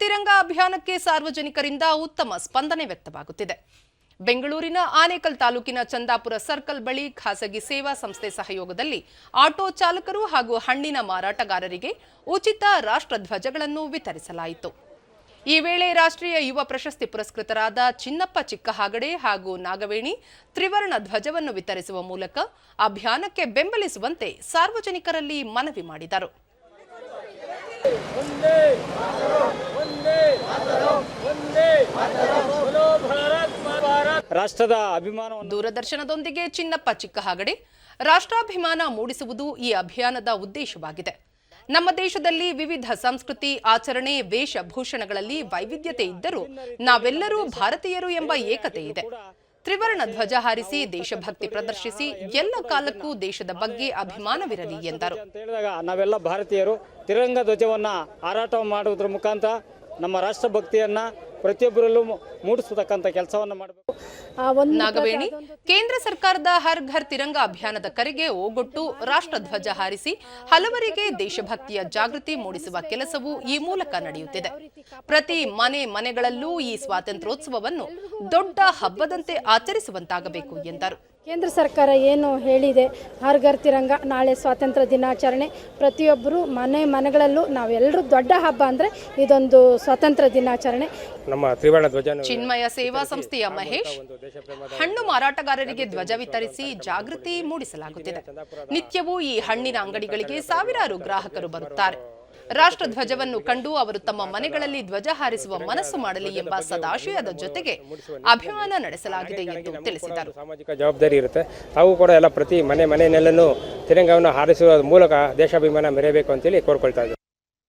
ತಿರಂಗ ಅಭಿಯಾನಕ್ಕೆ ಸಾರ್ವಜನಿಕರಿಂದ ಉತ್ತಮ ಸ್ಪಂದನೆ ವ್ಯಕ್ತವಾಗುತ್ತಿದೆ. ಬೆಂಗಳೂರಿನ ಆನೇಕಲ್ ತಾಲೂಕಿನ ಚಂದಾಪುರ ಸರ್ಕಲ್ ಬಳಿ ಖಾಸಗಿ ಸೇವಾ ಸಂಸ್ಥೆ ಸಹಯೋಗದಲ್ಲಿ ಆಟೋ ಚಾಲಕರು ಹಾಗೂ ಹಣ್ಣಿನ ಮಾರಾಟಗಾರರಿಗೆ ಉಚಿತ ರಾಷ್ಟ್ರಧ್ವಜಗಳನ್ನು ವಿತರಿಸಲಾಯಿತು. ಈ ವೇಳೆ ರಾಷ್ಟ್ರೀಯ ಯುವ ಪ್ರಶಸ್ತಿ ಪುರಸ್ಕೃತರಾದ ಚಿನ್ನಪ್ಪ ಚಿಕ್ಕಹಾಗಡೆ ಹಾಗೂ ನಾಗವೇಣಿ ತ್ರಿವರ್ಣ ಧ್ವಜವನ್ನು ವಿತರಿಸುವ ಮೂಲಕ ಅಭಿಯಾನಕ್ಕೆ ಬೆಂಬಲಿಸುವಂತೆ ಸಾರ್ವಜನಿಕರಲ್ಲಿ ಮನವಿ ಮಾಡಿದರು. ರಾಷ್ಟ್ರದ ಅಭಿಮಾನ ದೂರದರ್ಶನದೊಂದಿಗೆ ಚಿನ್ನಪ್ಪ ಚಿಕ್ಕಹಾಗಡೆ ರಾಷ್ಟ್ರಾಭಿಮಾನ ಮೂಡಿಸುವುದು ಈ ಅಭಿಯಾನದ ಉದ್ದೇಶವಾಗಿದೆ. ನಮ್ಮ ದೇಶದಲ್ಲಿ ವಿವಿಧ ಸಂಸ್ಕೃತಿ ಆಚರಣೆ ವೇಷಭೂಷಣಗಳಲ್ಲಿ ವೈವಿಧ್ಯತೆ ಇದ್ದರೂ ನಾವೆಲ್ಲರೂ ಭಾರತೀಯರು ಎಂಬ ಏಕತೆ ಇದೆ. ತ್ರಿವರ್ಣ ಧ್ವಜ ಹಾರಿಸಿ ದೇಶಭಕ್ತಿ ಪ್ರದರ್ಶಿಸಿ ಎಲ್ಲ ಕಾಲಕ್ಕೂ ದೇಶದ ಬಗ್ಗೆ ಅಭಿಮಾನವಿರಲಿ ಎಂದರು. ನಾವೆಲ್ಲ ಭಾರತೀಯರು ತಿರಂಗ ಧ್ವಜವನ್ನ ಹಾರಾಟ ಮಾಡುವುದರ ಮುಖಾಂತರ ನಮ್ಮ ರಾಷ್ಟ್ರಭಕ್ತಿಯನ್ನ ಪ್ರತಿಯೊಬ್ಬರಲ್ಲೂ ಮೂಡಿಸತಕ್ಕಂಥ ಕೆಲಸವನ್ನು ಮಾಡಬೇಕು. ಒಂದು ನಾಗವೇಣಿ ಕೇಂದ್ರ ಸರ್ಕಾರದ ಹರ್ ಘರ್ ತಿರಂಗ ಅಭಿಯಾನದ ಕರೆಗೆ ಓಗೊಟ್ಟು ರಾಷ್ಟ್ರಧ್ವಜ ಹಾರಿಸಿ ಹಲವರಿಗೆ ದೇಶಭಕ್ತಿಯ ಜಾಗೃತಿ ಮೂಡಿಸುವ ಕೆಲಸವು ಈ ಮೂಲಕ ನಡೆಯುತ್ತಿದೆ. ಪ್ರತಿ ಮನೆ ಮನೆಗಳಲ್ಲೂ ಈ ಸ್ವಾತಂತ್ರ್ಯೋತ್ಸವವನ್ನು ದೊಡ್ಡ ಹಬ್ಬದಂತೆ ಆಚರಿಸುವಂತಾಗಬೇಕು ಎಂದರು. ಕೇಂದ್ರ ಸರ್ಕಾರ ಏನು ಹೇಳಿದೆ? ಹರ್ ಘರ್ ತಿರಂಗ ನಾಳೆ ಸ್ವಾತಂತ್ರ್ಯ ದಿನಾಚರಣೆ. ಪ್ರತಿಯೊಬ್ಬರು ಮನೆ ಮನೆಗಳಲ್ಲೂ ನಾವೆಲ್ಲರೂ ದೊಡ್ಡ ಹಬ್ಬ ಅಂದರೆ ಇದೊಂದು ಸ್ವಾತಂತ್ರ್ಯ ದಿನಾಚರಣೆ. ನಮ್ಮ ತ್ರಿವರ್ಣ ಧ್ವಜ ಚಿನ್ಮಯ ಸೇವಾ ಸಂಸ್ಥೆಯ ಮಹೇಶ್ ಹಣ್ಣು ಮಾರಾಟಗಾರರಿಗೆ ಧ್ವಜ ವಿತರಿಸಿ ಜಾಗೃತಿ ಮೂಡಿಸಲಾಗುತ್ತಿದೆ. ನಿತ್ಯವೂ ಈ ಹಣ್ಣಿನ ಅಂಗಡಿಗಳಿಗೆ ಸಾವಿರಾರು ಗ್ರಾಹಕರು ಬರುತ್ತಾರೆ. ರಾಷ್ಟ್ರಧ್ವಜವನ್ನು ಕಂಡು ಅವರು ತಮ್ಮ ಮನೆಗಳಲ್ಲಿ ಧ್ವಜ ಹಾರಿಸುವ ಮನಸ್ಸು ಮಾಡಲಿ ಎಂಬ ಸದಾಶಯದ ಜೊತೆಗೆ ಅಭಿಮಾನ ನಡೆಸಲಾಗಿದೆ ಎಂದು ತಿಳಿಸಿದರು. ಸಾಮಾಜಿಕ ಜವಾಬ್ದಾರಿ ಇರುತ್ತೆ. ತಾವು ಕೂಡ ಎಲ್ಲ ಪ್ರತಿ ಮನೆ ಮನೆಯಲ್ಲೆಲ್ಲೂ ತಿರಂಗವನ್ನು ಹಾರಿಸುವ ಮೂಲಕ ದೇಶಾಭಿಮಾನ ಮೆರೆಯಬೇಕು ಅಂತೇಳಿ ಕೋರ್ಕೊಳ್ತಾ ಇದ್ದಾರೆ.